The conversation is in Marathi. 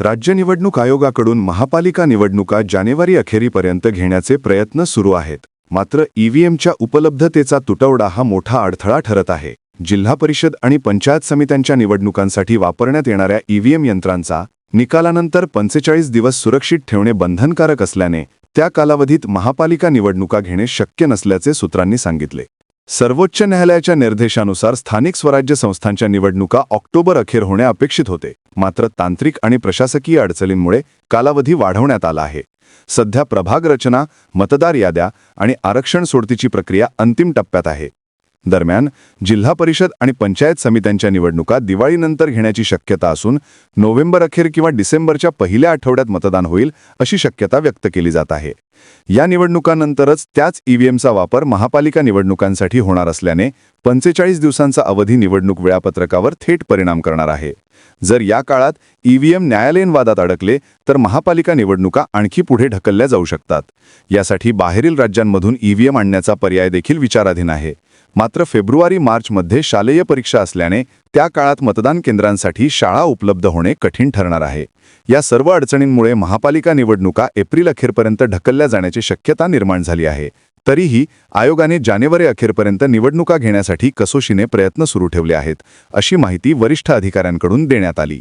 राज्य निवडणूक आयोगाकडून महापालिका निवडणुका जानेवारी अखेरीपर्यंत घेण्याचे प्रयत्न सुरू आहेत. मात्र ईव्हीएमच्या उपलब्धतेचा तुटवडा हा मोठा अडथळा ठरत आहे. जिल्हा परिषद आणि पंचायत समित्यांच्या निवडणुकांसाठी वापरण्यात येणाऱ्या ईव्हीएम यंत्रांचा निकालानंतर पंचेचाळीस दिवस सुरक्षित ठेवणे बंधनकारक असल्याने त्या कालावधीत महापालिका निवडणुका घेणे शक्य नसल्याचे सूत्रांनी सांगितले. सर्वोच्च न्यायालयाच्या निर्देशानुसार स्थानिक स्वराज्य संस्थांच्या निवडणुका ऑक्टोबर अखेर होणे अपेक्षित होते. मात्र तांत्रिक आणि प्रशासकीय अडचणींमुळे कालावधी वाढवण्यात आला आहे. सध्या प्रभाग रचना मतदार याद्या आणि आरक्षण सोडतीची प्रक्रिया अंतिम टप्प्यात आहे. दरम्यान जिल्हा परिषद आणि पंचायत समित्यांच्या निवडणुका दिवाळीनंतर घेण्याची शक्यता असून नोव्हेंबर अखेर किंवा डिसेंबरच्या पहिल्या आठवड्यात मतदान होईल अशी शक्यता व्यक्त केली जात आहे. या निवडणुकांनंतरच त्याच ईव्हीएमचा वापर महापालिका निवडणुकांसाठी होणार असल्याने पंचेचाळीस दिवसांचा अवधी निवडणूक वेळापत्रकावर थेट परिणाम करणार आहे. जर या काळात ईव्हीएम न्यायालयीन वादात अडकले तर महापालिका निवडणुका आणखी पुढे ढकलल्या जाऊ शकतात. यासाठी बाहेरील राज्यांमधून ईव्हीएम आणण्याचा पर्याय देखील विचाराधीन आहे. मात्र फेब्रुवारी मार्चमध्ये शालेय परीक्षा असल्याने त्या काळात मतदान केंद्रांसाठी शाळा उपलब्ध होणे कठीण ठरणार आहे. या सर्व अडचणींमुळे महापालिका निवडणुका एप्रिल अखेरपर्यंत ढकलल्या जाण्याची शक्यता निर्माण झाली आहे. तरीही आयोगाने जानेवारी अखेरपर्यंत निवडणुका घेण्यासाठी कसोशीने प्रयत्न सुरू ठेवले आहेत अशी माहिती वरिष्ठ अधिकाऱ्यांकडून देण्यात आली.